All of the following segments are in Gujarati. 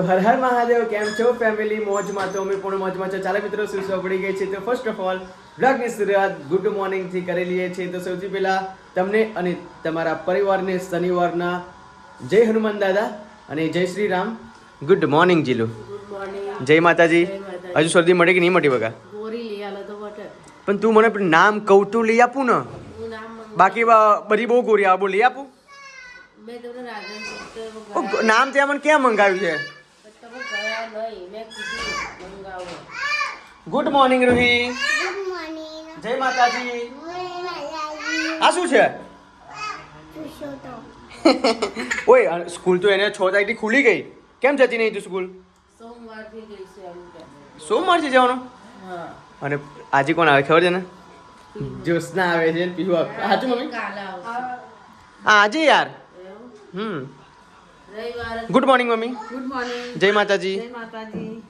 તો હર હર મહાદેવ કેમ છો ફેમિલી મોજમાં તો અમે પણ મોજમાં છો. ચાલો મિત્રો શું પડી ગઈ છે? તો ફર્સ્ટ ઓફ ઓલ બ્લોગની શરૂઆત ગુડ મોર્નિંગથી કરી લઈએ છીએ. તો સૌથી પહેલા તમને અને તમારા પરિવારને શનિવારના જય હનુમાન દાદા અને જય Shri Ram. Good morning Jilu. જય માતાજી. હજુ શરદી મળે કે નહીં મળી બગા પણ તું મને નામ કહું તું લઈ આપું ને. બાકી બધી બહુ ગોરી આ બોલ લઈ આપું. નામ ત્યાં મને ક્યાં મંગાવ્યું છે? ગયા નહીં. મેં કીધું મંગાવો. ગુડ મોર્નિંગ રૂહી જય માતાજી. આ શું છે? ઓય સ્કૂલ તો એને છ તારીખથી ખુલી ગઈ. કેમ જતી નહીં તું સ્કૂલ? સોમવારથી જવાનું? અને આજે કોણ આવે? ખબર છે ને? જ્યોત્સના આવે છે ને પીહુ આવે સાચું મમ્મી? હા આજે યાર. હમ. Good morning mummy. Good morning જય માતાજી. જય માતાજી.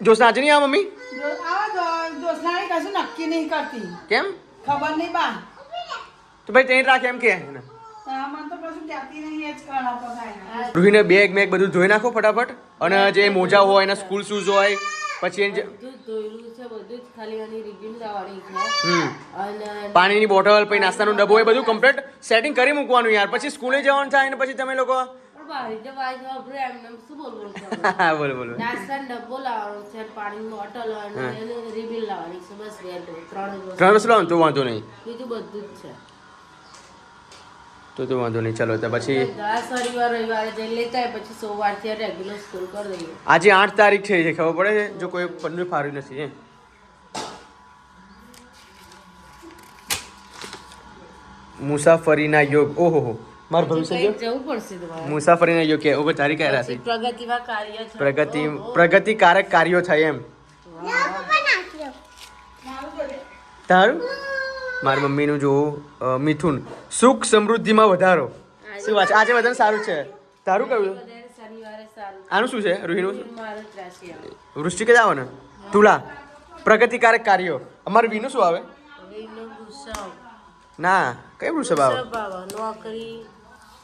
જ્યોત્સના આજે નહીં આવે મમ્મી? જો આવા તો દોસ્તાણી કશું નક્કી નહીં કરતી. કેમ? ખબર નહીં બા. તો ભાઈ ટ્રેન રાખ એમ કે. રૂહીને બેગ મેગ બધું ધોઈ નાખો ફટાફટ. અને જે મોજા હોય એના સ્કૂલ શૂઝ હોય પછી એને જે- બધું જ ધોયેલું છે બધું જ ખાલી આની રિબીન લાવવાની છે. હમ. પાણીની બોટલ પછી નાસ્તાનો ડબ્બો એ બધું કમ્પ્લીટ સેટિંગ કરી મૂકવાનું યાર. પછી સ્કૂલે જવાનું થાય ને પછી તમે લોકો પણ એમ શું બોલવું છે? હા બોલો બોલો. નાસ્તાનો ડબ્બો લાવવાનો છે પાણીનો બોટલ અને એને લાવવાની છે બસ બે ત્રણ જ ત્રણ વસ્તુ તો વાંધો નહીં. બીજું બધું જ છે. તો તો વાંધો નહીં ચલો તો પછી પછી સોમવારથી રેગ્યુલર સ્કૂલ કરી દઈએ. આજે આઠ તારીખ છે છે ખબર પડે છે? જો કોઈ પંદર ફાર્યું નથી એમ મુસાફરીના યોગ ઓહો મારું ભવિષ્ય જો જવું પડશે તમારે. મુસાફરીના યોગ કે ઓકે તારી પ્રગતિમાં કાર્ય પ્રગતિ પ્રગતિકારક કાર્યો થાય એમ. તારું? મારી મમ્મીનું જોવું મિથુન. સુખ સમૃદ્ધિમાં વધારો. શું વાત છે? આજે બધાને સારું છે. તારું કયું? વધારે આનું શું છે? રૂહીનું? મારું જ વૃશ્ચિક જ આવે ને તુલા. પ્રગતિકારક કાર્યો. અમારે વિનું શું આવે? ના. કઈ વૃષભ આવે. નોકરી.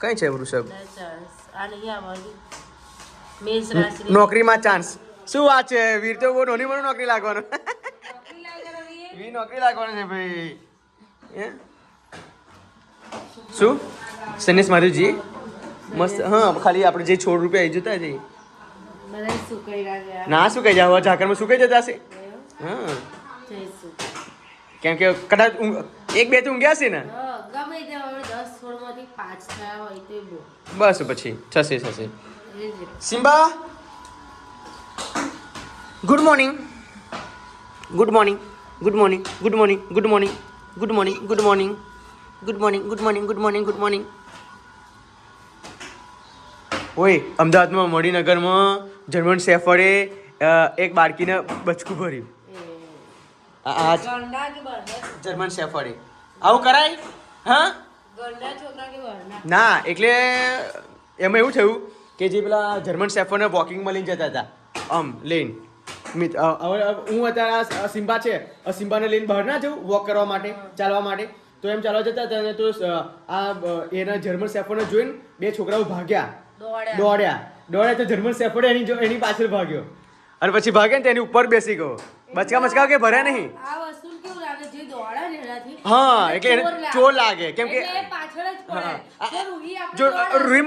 કઈ છે વૃષભ? નોકરીમાં ચાન્સ શું વાત છે? વીર તો બહુ નોની મને નોકરી લાગવાનો. વીર? નોકરી લાગવાનો છે ભાઈ? શું? સનેશ માધુજી મસ્ત. હા ખાલી આપણે જે છોડ રૂપિયા આવી જતા છે? ના સુકાઈ જાવ ઝાકરમાં સુકાઈ જતા હશે? હા. કેમ કે કદાચ એક બે તો ઊંઘ્યા છે ને હા, ગમે તે હવે દસ છોડમાંથી પાંચ થયા હોય તો બહુ બસ પછી થશે થશે Simba good morning good morning good morning good morning good morning good morning good morning good morning good morning good morning good morning ઓય અમદાવાદમાં મણિનગરમાં જર્મન શેફરે એક બાળકીને બચકું ભર્યું આ જર્મન શેફરે આવું કરાય હા ના એટલે એમાં એવું થયું કે જે પેલા જર્મન શેફરને વોકિંગમાં લઈને જતા હતા. આમ લઈને. મિત હવે હું અત્યારે આ સિમ્બા છે. આ સિમ્બાને લઈને બહાર ના જવું વોક કરવા માટે ચાલવા માટે. તો એમ ચાલવા જતા હતા તો આ એના જર્મન શેફરને જોઈને બે છોકરાઓ ભાગ્યા. દોડ્યા. દોડ્યા. તો જર્મન શેફર્ડ એની એની પાછળ ભાગ્યો. અને પછી ભાગે ને તેની ઉપર બેસી ગયો. બચકા મચકા કે ભર્યા નહીં આ વસ્તુ કેવું લાગે જે દોડા ને એનાથી હા, એટલે ચોર લાગે, કેમ કે- જ રૂહી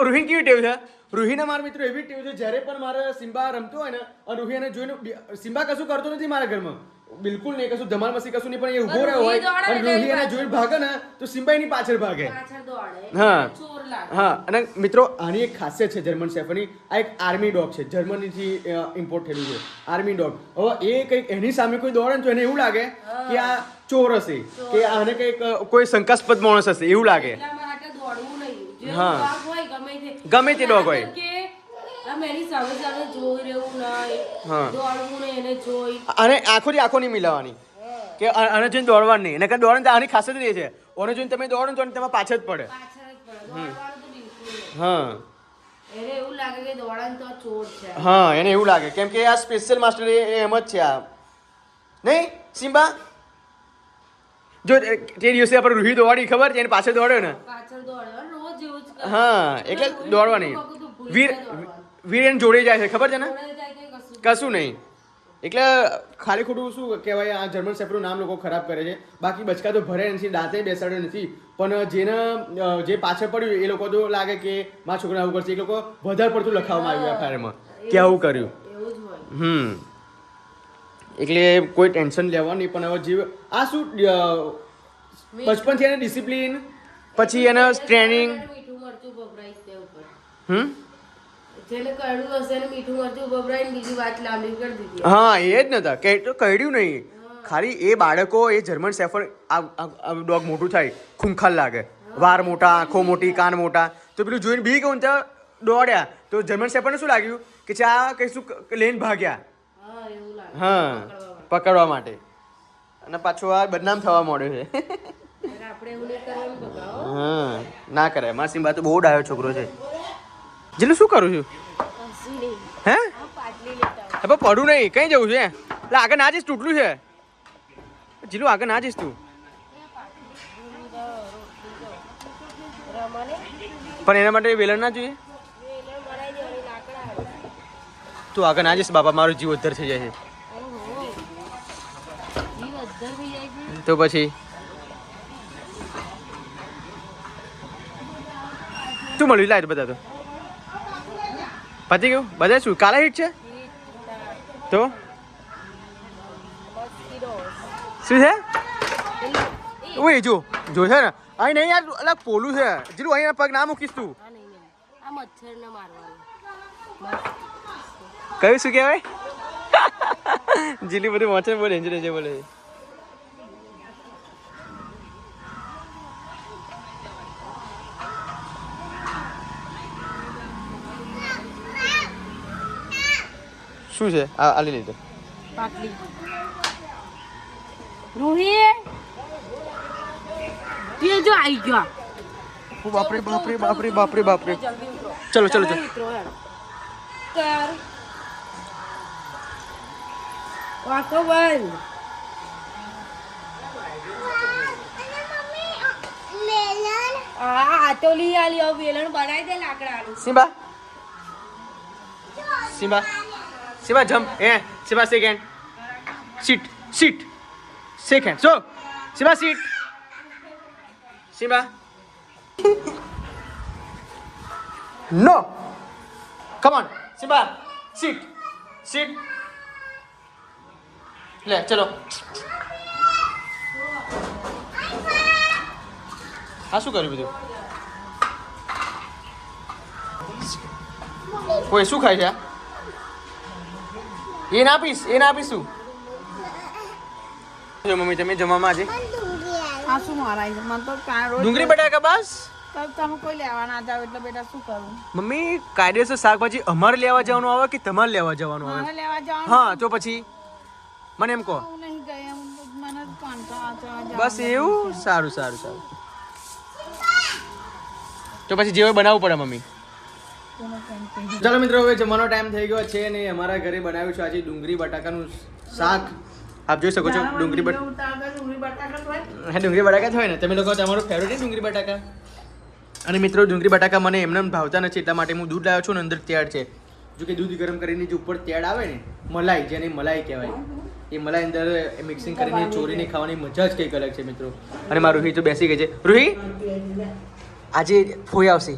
રૂહી કેવી ટેવ છે? રૂહીને મારા મિત્રો એવી ટેવ છે જ્યારે પણ મારે સિમ્બા રમતો હોય ને અને રૂહી એને જોઈને સિમ્બા કશું કરતો નથી મારા ઘરમાં. બિલકુલ નહીં કશું ધમાલ મસ્તી કશું નહીં પણ એ ઊભો રહ્યો હોય અને એટલે એને જોઈને ભાગે ને તો સિમ્બા એની પાછળ ભાગે. હા. હા અને મિત્રો આની એક ખાસિયત છે જર્મન શેફરની આ એક આર્મી ડોગ છે જર્મનીથી ઇમ્પોર્ટ થયેલું છે. Army dog. હવે એ કંઈક એની સામે કોઈ દોડે ને તો એને એવું લાગે કે આ ચોર હશે. કે આને કંઈક કોઈ શંકાસ્પદ માણસ હશે એવું લાગે. હા. ગમે તે. ડોગ હોય. અને આંખો થી નહીં મિલાવાની. કે આને જોઈને દોડવાનું નહીં. એને દોડે તો આની ખાસિયત રહી છે. ઓને જોઈને તમે દોડો તો તમે પાછળ જ પડે. હા. હા એને એવું લાગે. કેમ કે આ સ્પેશિયલ માસ્ટર એ એમ જ છે આ. નહીં? સિમ્બા? જો તે દિવસે આપણે રૂહી દોડી ખબર છે? એને પાછળ દોડ્યો ને? હા એટલે દોડવાની. ભૂલી વીર એને જોડે જાય છે ખબર છે ને? કશું નહીં. એટલે ખાલી ખોટું શું કહેવાય આ જર્મન શેફનું નામ લોકો ખરાબ કરે છે. બાકી બચકા તો ભરે નથી દાંતે બેસાડ્યો નથી. પણ જેને જે પાછળ પડ્યું એ લોકો તો લાગે કે મારા છોકરા આવું કરશે એ લોકો વધારે પડતું લખાવવામાં આવ્યું એફઆઈઆરમાં કે આવું કર્યું. હમ. એટલે કોઈ ટેન્શન લેવા નહીં પણ હવે જીવ આ શું બચપનથી એને ડિસિપ્લિન પછી એને ટ્રેનિંગ હમ? જેને કડવું હશે ને મીઠું મરચું ભભરાઈને બીજી વાત લાંબી કરી દીધી. હા એ જ નતા કે તો કહ્યું નહીં. ખાલી એ બાળકો એ જર્મન સેફર આ ડોગ મોટું થાય ખૂંખાર લાગે. વાર મોટા આંખો મોટી કાન મોટા. તો પેલું જોઈને બી કહું ત્યાં દોડ્યા. તો જર્મન સેફરને શું લાગ્યું? કે ચા આ કઈશું લઈને ભાગ્યા? હા પકડવા માટે. અને પાછું આ બદનામ થવા માંડ્યું છે. હા ના કરે માસી બા તો બહુ ડાયો છોકરો છે. જીલું શું કરું છું? હે? હવે પડું નહીં કઈ જવું છે? એટલે આગળ ના જઈશ તૂટલું છે. જીલું આગળ ના જઈશ તું. પણ એના માટે વેલણ ના જોઈએ? તું આગળ ના જઈશ બાપા મારું જીવ ઉદ્ધર થઈ જાય છે ઓહો જીવ અદ્ધર થઈ જાય છે તો પછી? શું મળ્યું લાય બધા તો? પતી ગયું? બધા શું કાલા હિટ છે? તો? શું છે? ઓય જો જો છે ને અહીં નહીં યાર અલગ પોલું છે. જીલું અહીંયા પગ ના મૂકીશ તું. કયું શું કહેવાય? જીલી બધું વાંચે બહુ ડેન્જર છે બોલે શું છે? આ આલી લીધો. પાટલી. રૂહી તે જો આવી ગયો. ઓ બાપરે બાપરે બાપરે બાપરે બાપરે. જલ્દી ચલો ચલો. ચલો કર. વાતો બંધ. આ આ તો લઈ આલી હવે વેલણ બનાવી દે લાકડાનું. સિમ્બા સિમ્બા સિમ્બા જમ એ Simba second sit sit Second. So Simba sit Simba no Come on. Simba sit sit લે ચલો આ શું કર્યું બધું? કોઈ શું ખાય છે આ? એ ના આપીશ એને આપીશું મમ્મી તમે જમવામાં આજે? આ શું મારા મને તો ડુંગળી બટાકા બસ? તમે કોઈ લેવા ના જાવ એટલે બેટા શું કરું? મમ્મી કાયદેસર શાકભાજી અમારે લેવા જવાનું આવે કે તમારે લેવા જવાનું આવે? લેવા જવાનું હા તો પછી મને એમ કહો. બસ એવું? સારું સારું સારું. તો પછી જે હોય બનાવવું પડે મમ્મી. ચાલો મિત્રો હવે જમવાનો ટાઈમ થઈ ગયો છે અને અમારા ઘરે બનાવ્યું છે આજે ડુંગળી બટાકાનું શાક. આપ જોઈ શકો છો ડુંગળી બટાકા હા ડુંગળી બટાકા જ હોય ને. તમે લોકો તમારું ફેવરેટ છે ડુંગળી બટાકા. અને મિત્રો ડુંગળી બટાકા મને એમને એમ ભાવતા નથી એટલા માટે હું દૂધ લાવ્યો છું ને અંદર તેડ છે. જો કે દૂધ ગરમ કરીને જે ઉપર તેડ આવે ને મલાઈ જેને મલાઈ કહેવાય એ મલાઈ અંદર મિક્સિંગ કરીને ચોરીને ખાવાની મજા જ કંઈક અલગ છે મિત્રો. અને મારું રૂહી તો બેસી ગઈ છે. રૂહી આજે ફોઈ આવશે.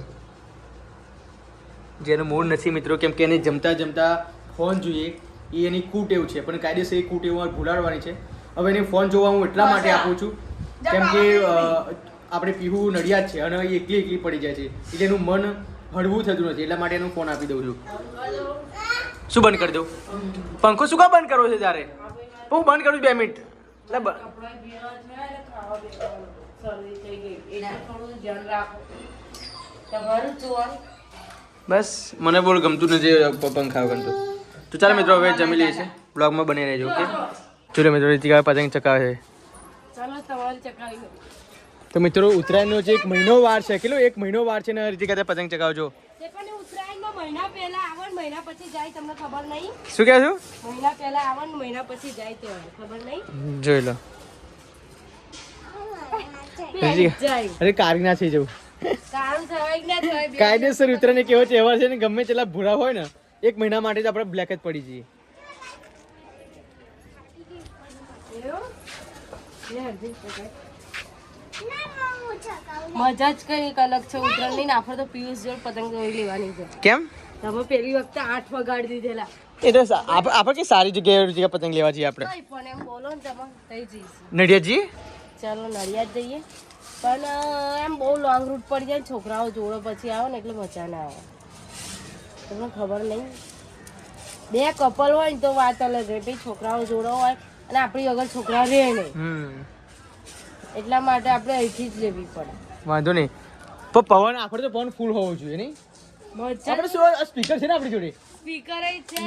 જેનું મૂળ નથી મિત્રો કેમ કે એને જમતા જમતા ફોન જોઈએ. એ એની કૂટેવ છે પણ કાયદેસર એ કૂટેવ ભૂલાડવાની છે. હવે એને ફોન જોવા હું એટલા માટે આપું છું કેમ કે આપણે પીહુ નડિયાદ છે અને એ એકલી એકલી પડી જાય છે એટલે એનું મન હળવું થતું નથી એટલા માટે એનો ફોન આપી દઉં છું. શું બંધ કરી દઉં? પંખો શું કા બંધ કરવો છે તારે? હું બંધ કરું છું બે મિનિટ. એટલે બસ. મને બોલ ગમતું નથી પ- પંખા ગમતું. તો ચાલો મિત્રો હવે જમી લઈએ છીએ. બ્લોગમાં બની રહેજો ઓકે ચલો મિત્રો રીતિકા પતંગ ચકાવે છે. તો મિત્રો ઉત્તરાયણનો જે એક મહિનો વાર છે કેટલો? એક મહિનો વાર છે ને રીતિકા પતંગ ચકાવજો શું કહે છું? જોઈ લો. અરે કારીના થઈ જવું. કાયદેસર ઉત્તરાયણ કેવો તહેવાર છે ને ગમે તેટલા ભૂરા હોય ને એક મહિના માટે જ આપણે બ્લેક જ પડી જઈએ. મજા જ કઈ એક અલગ છે ઉત્તરાયણની ને આપણે તો પિયુષ જોડે પતંગ દોરી લેવાની છે. કેમ? તમે પેલી વખતે આઠ વગાડી દીધેલા. એ તો સા- આપણે કે સારી જગ્યાએ જગ્યા પતંગ લેવા જઈએ આપણે? કઈ પણ એમ બોલો ને તમે તઈ જઈશું. નડિયાદજી? ચાલો નડિયાદ જઈએ. પણ એમ બહુ લોંગ રૂટ પડી જાય છોકરાઓ જોડો પછી આવે ને એટલે મજા ના આવે. તમને ખબર નહીં. બે કપલ હોય ને તો વાત અલગ રહે ભાઈ છોકરાઓ જોડો હોય અને આપણી વગર છોકરા રહે નહીં. એટલા માટે આપણે અહીંથી જ લેવી પડે. વાંધો નહીં. પણ પવન આપણે તો પવન ફૂલ હોવો જોઈએ નહીં? આપણે શું સ્પીકર છે ને આપણી જોડે? સ્પીકર છે.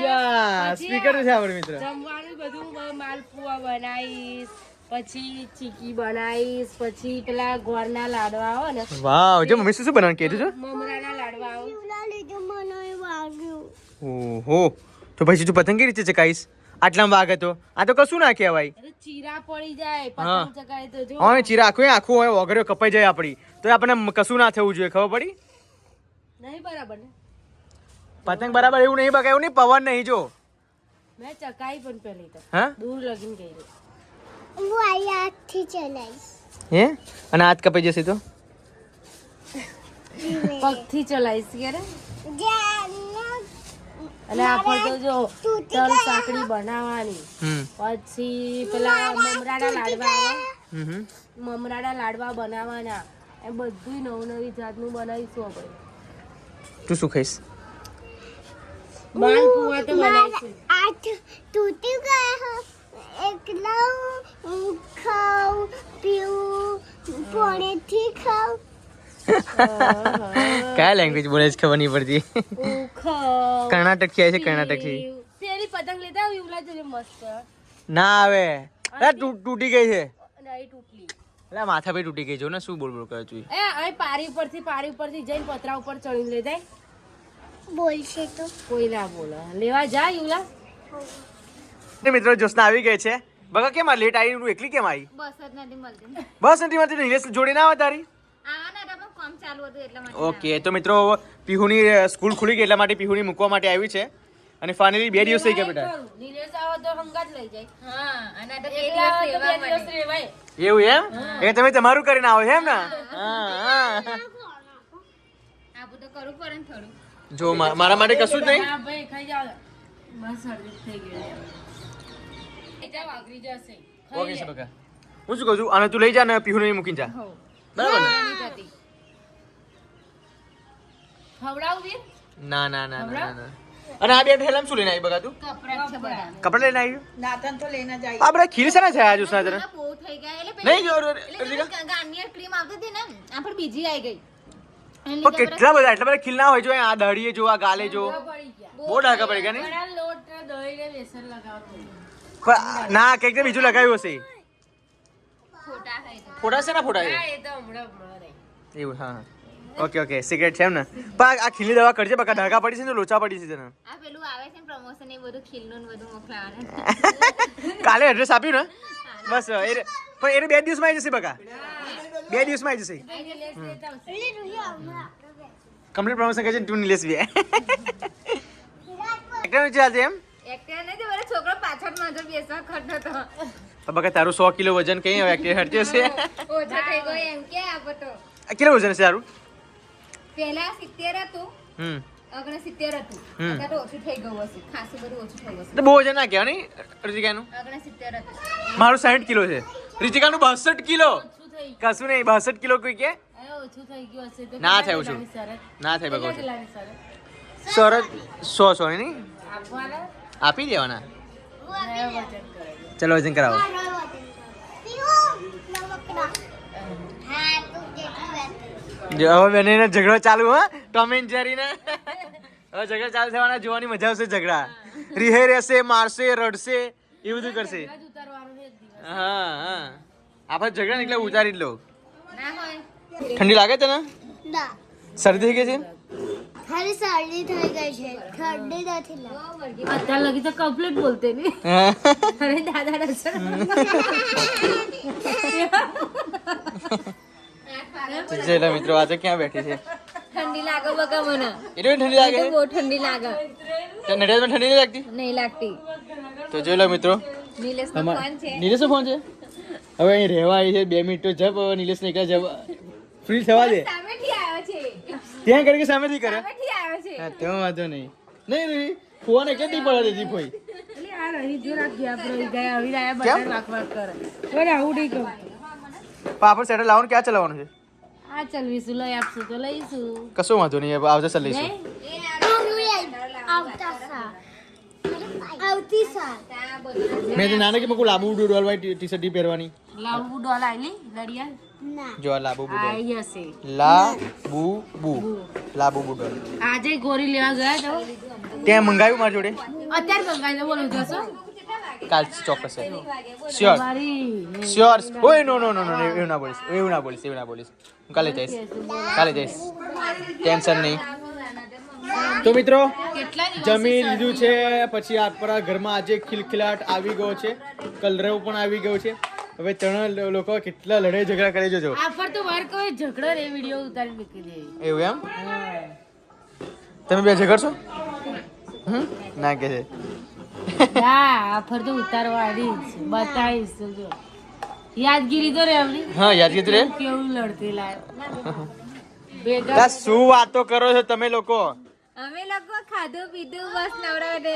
સ્પીકર છે આપણે મિત્ર. જમવાનું બધું માલપુઆ બનાવીશ. પછી ચીકી બનાવીશ પછી પેલા ગોળના લાડવા આવે ને. વાવ જો મમ્મી શું બનાવવાનું કીધું છે મમરાના લાડવા આવે. ઓહો તો પછી તું પતંગ કેવી રીતે ચકાઈશ આટલામાં વાગે આ તો કશું ના કહેવાય. ચીરા પડી જાય હા. પતંગ ચગાય તો જો. હા ચીરા આખું આખું હોય વગર કપાઈ જાય આપણી. તો આપણે કશું ના થવું જોઈએ ખબર પડી? નહીં બરાબર ને. પતંગ બરાબર એવું નહીં બગાયું નહીં પવન નહીં જો. મેં ચકાઈ પણ તો. હા? દૂર લગીને ગઈ હે અને હાથ કપાઈ જશે તો પગથી ચલાવીશ કે રે અને આપણે તો જો તલ સાંકડી બનાવવાની પછી પેલા મમરાના લાડવા. મમરાના લાડવા બનાવવાના એ બધું નવું નવી જાતનું બનાવીશું આપણે। તું શું ખાઈશ માલપુઆ તો બનાવીશું આ તૂટી ગયા એકલા હું ખાઉં પીવું પોણેથી ખાઉં કયા લેંગ્વેજ બોલે છે ખબર નહીં પડતી? કર્ણાટકથી આવે છે કર્ણાટકથી પેલી પતંગ લેતા આવી ઉલા જોડે મસ્ત. ના આવે. અરે તૂટી ગઈ છે. નહીં તૂટલી. એટલે માથા ભાઈ તૂટી ગઈ જો ને શું બોલ બોલ કરે છું એ અહીં પારી ઉપરથી પારી ઉપરથી જઈને પતરા ઉપર ચડીને લે જાય. બોલશે તો. કોઈ ના બોલે. લેવા જા ને મિત્રો જોશના આવી ગઈ છે. બગા કેમ લેટ આવી હું એકલી કેમ આવી? બસ નથી મળતી. બસ નથી મળતી નિલેશ જોડે ના આવે તારી? ઓકે તો મિત્રો પીહુની સ્કૂલ ખુલી ગઈ એટલા માટે પીહુની મૂકવા માટે આવી છે. અને ફાઇનલી બે દિવસ થઈ ગયા બેટા. નિલેશ આવો તો હંગાત લઈ જાય. હા અને તો બે દિવસ આવે તો બે રહેવા દિવસ રેવાય એવું એમ? એ તમે તમારું કરીને આવો છો એમ ને? હા. તો કરવું પડે થોડું. જો મા- મારા માટે કશું જ નહીં? ભાઈ ખાઈ જાવ બસ શરદી થઈ જશે ઓકે છે બકા હું શું કહું છું? અને તું લઈ જા ને પીહુને નહીં મૂકીને જા. બરાબર ને? ખવડાવું ના ના ના ના ના, ના. અને આ બે ઠેલામાં શું લઈને આવી બગા તું? કપડા છે લઈને આવી? નાતન તો લઈને જાય આ બધા ખીર છે ને છે આ જ્યુસના જરા બહુ થઈ ગયા. એટલે નહીં જો ગાર્નિયર ક્રીમ આવતી હતી ને આ પણ બીજી આવી ગઈ. પણ કેટલા બધા એટલા બધા ખીલ ના હોય જો આ દાઢીએ જો આ ગાલે જો. બહુ ડાકા પડી ગયા નહીં લોટ દહીં ને લગાવતો પણ ના કંઈક ને બીજું લગાવ્યું હશે. ફોટા છે ને ફોટા એવું હા ઓકે ઓકે સિગરેટ છે એમ ને? પણ આ ખીલી દવા કરજે બકા ધાકા પડી છે ને લોચા પડી છે તને. આ પેલું આવે છે ને પ્રમોશન એ બધું ખીલનું બધું મોકલાવાનું. કાલે એડ્રેસ આપ્યું ને? બસ એ રે- પણ એને બે દિવસમાં આવી જશે બકા. બે દિવસમાં આવી જશે. કમ્પ્લીટ પ્રમોશન કરે છે તું નિલેશ બી એકદમ ચાલશે એમ? એક્ટર નહીં મારો છોકરો પાછળ માજો બેસવા ખડતો હતો તો બકા તારું સો કિલો વજન કઈ હવે એક્ટિવા હટતી છે? ઓછો થઈ ગયો એમ કે આપો તો. આ કેટલું વજન છે તારું? પહેલા સિત્તેર હતું હમ. અગણે સિત્તેર હતું. હમ. અત્યારે ઓછું થઈ ગયું હશે. ખાસું બધું ઓછું થઈ ગયું તો બહુ વજન ના કહેવાય નહીં રિતિકાનું? હશે અગણે સિત્તેર હતું. મારું સાઠ કિલો છે. રિતિકાનું બાસઠ કિલો. કશું નહીં બાસઠ કિલો કોઈ કે? ઓછું થઈ ગયું હશે. ના થાય ઓછું. ના થાય શરત? સરસ? સો સો નહીં? આપવાના? આપી દેવાના? ચલો વજન કરાવો. જો હવે બેને ઝઘડો ચાલુ હા. ટોમ એન્ડ જેરી ને હવે ઝઘડા ચાલુ થવાના જોવાની મજા આવશે ઝઘડા. રીહે રહેશે મારશે રડશે એ બધું કરશે. છે હા હા. આપણે ઝઘડા ને એટલે ઉતારી જ લો. ઠંડી લાગે તને? શરદી થઈ ગઈ છે? ખાલી શરદી થઈ ગઈ છે ઠંડી નથી લાગતી અત્યાર લગી તો કમ્પ્લીટ બોલતે નહીં હા. અરે દાદા નસર તો ચલો મિત્રો આજે ક્યાં બેઠી છે ઠંડી લાગે બકા મને એટલી ઠંડી લાગે બહુ ઠંડી લાગે ટ્રેન તો નડિયાદમાં ઠંડી નહીં લાગતી નહીં લાગતી તો જોઈ લો મિત્રો નિલેશ નો ફોન છે નિલેશનો ફોન છે હવે અહીં રહેવા આવી છે બે મિનિટ તો જપ હવે નિલેશને એકલા જપ ફ્રી થવા દે સામેથી આવ્યો છે ત્યાં કરી કે સામેથી કરે સામેથી આવ્યો છે હા તેમાં વાંધો નહીં. નહીં નહીં ફોન એટલે જ નહીં પડે દેતી કોઈ એટલે આ રહી જો રાત ગયા આપણે ગયા આવી રહ્યા બધા વાક વાક કરે. બોલે આવું નહીં કહું પાપડ સેટર લાવવાનું ક્યાં ચલાવવાનું છે? આ ચલવીશું લઈ આપશું તો લઈશું. કશો વાંધો નહીં હવે આવતા ચાલ લઈશું. મેં તો નાના કે મેં લાંબુ ડોલ વાળી ટી શર્ટ પહેરવાની. લાવું ડોલ આલી લડિયા જો લાબુ હશે લાબુ બુ. લાબુ બુડોલ આજે ગોરી લેવા ગયા છો? ત્યાં મંગાવ્યું મારી જોડે? અત્યારે મંગાવી બોલો જશો. કાલ ચોક્કસ શ્યોર શ્યોર ઓય નો નો નો નો એવું ના બોલીશ એવું ના બોલીશ એવું ના બોલીશ. હું કાલે જઈશ કાલે જઈશ. ટેન્શન નહીં. તો મિત્રો જમી લીધું છે પછી આપણા ઘરમાં આજે ખિલખિલાટ આવી ગયો છે કલરવ પણ આવી ગયો છે. હવે ત્રણ લોકો કેટલા લડાઈ ઝઘડા કરી જોજો. આફર તો વાર કોઈ ઝઘડો રે વિડિયો ઉતારી મૂકી દે. એવું એમ? તમે બે ઝઘડશો? હમ? ના કે છે. ના આફર તો ઉતારવા આવી છે. બતાવીશ જો. યાદગીરી તો રે આપણી હા યાદગીરી તો રે કેવું લડતી લાય. બેગા શું વાતો કરો છો તમે લોકો? અમે લોકો ખાધું પીધું બસ નવરાવે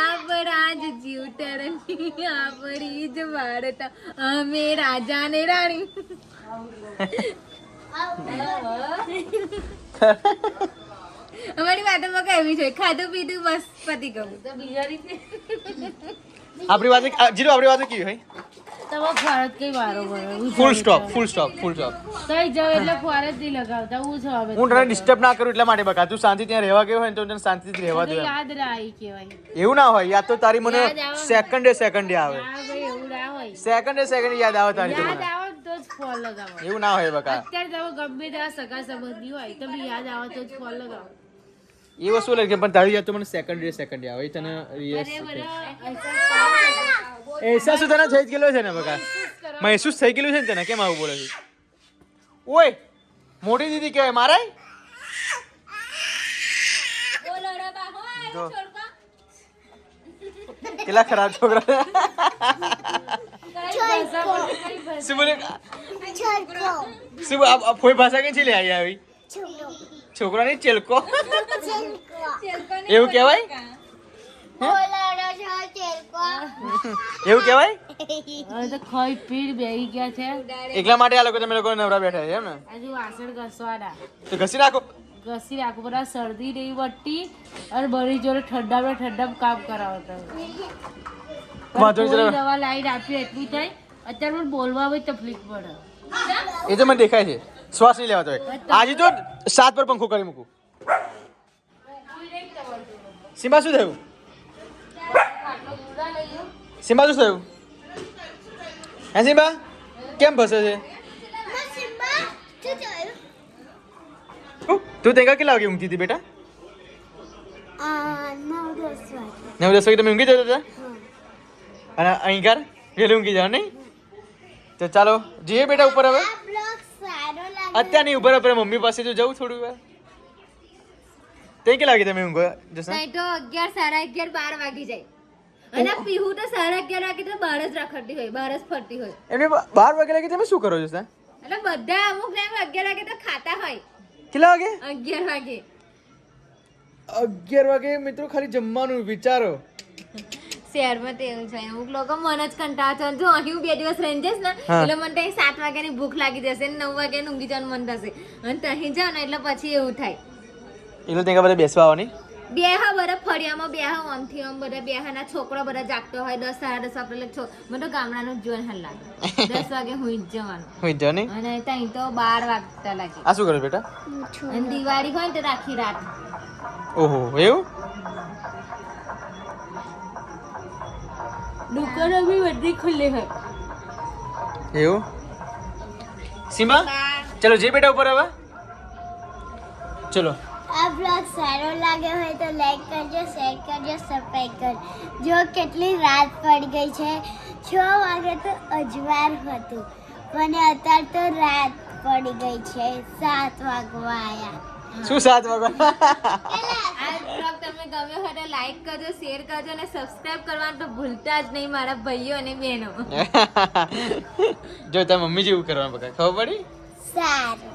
આ પર આજ જીવ ટરણી આ પર ઈજ ભારત અમે રાજા ને રાણી. અમારી વાતોમાં કહેવી છે, ખાધું પીધું બસ પતી ગયું. બીજા રીતે. આપણી વાત જીરો આપણી વાત કેવી હોય? તમે full stop full stop full stop કઈ જાવ એટલે ફરજ નહીં લગાવતા હું તને ડિસ્ટર્બ ના કરું એટલા માટે બકા. તું શાંતિ ત્યાં રહેવા ગયો હોય તો તને શાંતિથી રહેવા દો તો યાદ રાઈ કહેવાય. એવું ના હોય યાદ તો તારી મને. સેકન્ડે સેકન્ડે આવે. એવું ના હોય. સેકન્ડે સેકન્ડ યાદ આવે તારી યાદ આવે તો જ ફોન લગાવો. એવું ના હોય બકા. અત્યારે તમે ગમે ત્યાં સગા સંબંધી હોય તો યાદ આવે તો જ ફોન લગાવો. એ વસ્તુ લાગે પણ તારી યાદ તો મને સેકન્ડે સેકન્ડે આવે એ તને રિયસ અરે બરા એસા શું તને થઈ જ ગયેલો છે ને બકા મહેસૂસ થઈ ગયેલું છે ને તને કેમ આવું બોલે છે ઓય મોટી દીદી કહેવાય મારાય જો. કેટલા ખરાબ છોકરા શું બોલે શું બોલે? આ- આ ફોઈ ભાષા કઈ છે લે આવી આવી છોકરા ની ચેલકો એવું કહેવાય? એવું કહેવાય? હવે તો ખોઈ પીડ બેહી ગયા છે. એકલા માટે આ લોકો તમે લોકો નવરા બેઠા છે એમ ને? આજે વાસણ ઘસવાના તો ઘસી નાખો. ઘસી રાખો બધા શરદી નહીં વટી અને બરી જોડે ઠંડા ઠંડા કામ કરાવતા વાંધો નહીં, કોઈ ચાલો. દવા લાઈન આપી એટલું થાય અત્યારે પણ બોલવા બી તકલીફ પડે. એ તો મને દેખાય છે. શ્વાસ નહીં લેવાતો હોય આજે તો સાત પર પંખો કરી મૂકું. સિમ્બા શું થયું? સિમ્બા શું થયું? હે સિમ્બા? કેમ ફસે છે? તું તેકા કેટલા વાગે ઊંઘતી હતી બેટા? નવ દસ વાગે. તમે ઊંઘી જતા હતા અને અહીં ઘર વહેલું ઊંઘી જાવ નહીં? તો ચાલો જઈએ બેટા ઉપર હવે. અત્યારે નહીં ઊભા આપણે મમ્મી પાસે જો જવું થોડું વાર. તે કે લાગે તમે ઊંઘો જસા? નહીં તો અગિયાર સાડા અગિયાર બાર વાગી જાય. અને પીહુ તો સાડા અગિયાર વાગે તો બહાર જ રખડતી હોય બહાર જ ફરતી હોય. એમને બાર વાગે લાગે તમે શું કરો છો એટલે બધા અમુક ટાઈમ અગિયાર વાગે તો ખાતા હોય. કેટલા વાગે? અગિયાર વાગે. અગિયાર વાગે મિત્રો ખાલી જમવાનું વિચારો. શહેરમાં તેવું છે. અમુક લોકો મને જ કંટાળો છે. જો અહીં હું બે દિવસ રહી જઈશ ને એટલે મને ત્યાં સાત વાગ્યાની ભૂખ લાગી જશે ને નવ વાગ્યાની ઊંઘી જવાનું મન થશે. અને ત્યાં જાવ ને એટલે પછી એવું થાય. એટલે ત્યાં બધા બેસવા આવવાની? બે હા બધા ફળિયામાં બે હા આમથી આમ બધા બેહા ના છોકરા બધા જાગતો હોય દસ સાડા દસ આપણે છો મને તો ગામડાનું જ જોઈને હાલ લાગે. દસ વાગે હું જ જવાનું. હું જાવ નહીં અને ત્યાં તો બાર વાગતા લાગે. આ શું કરે બેટા? અને દિવાળી હોય ને તો રાખી રાત. ઓહો એવું? દુકાનો બી બધી ખુલ્લી હોય. એવું? સીમા? ચલો જે બેટા ઉપર આવા. ચલો. આ બ્લોગ સારો લાગ્યો હોય તો લાઈક કરજો શેર કરજો સબસ્ક્રાઈબ કરજો. જો કેટલી રાત પડી ગઈ છે છ વાગે તો અજવાર હતું. પણ અત્યારે તો રાત પડી ગઈ છે સાત વાગવા આવ્યા શું સાત વાગવા તમે ગમે તમને ગમ્યો હોય તો લાઈક કરજો શેર કરજો અને સબસ્ક્રાઇબ કરવાનું તો ભૂલતા જ નહીં મારા ભાઈઓ અને બહેનો. જો તારા મમ્મી જેવું કરવાનું બકા ખબર પડી? સારું.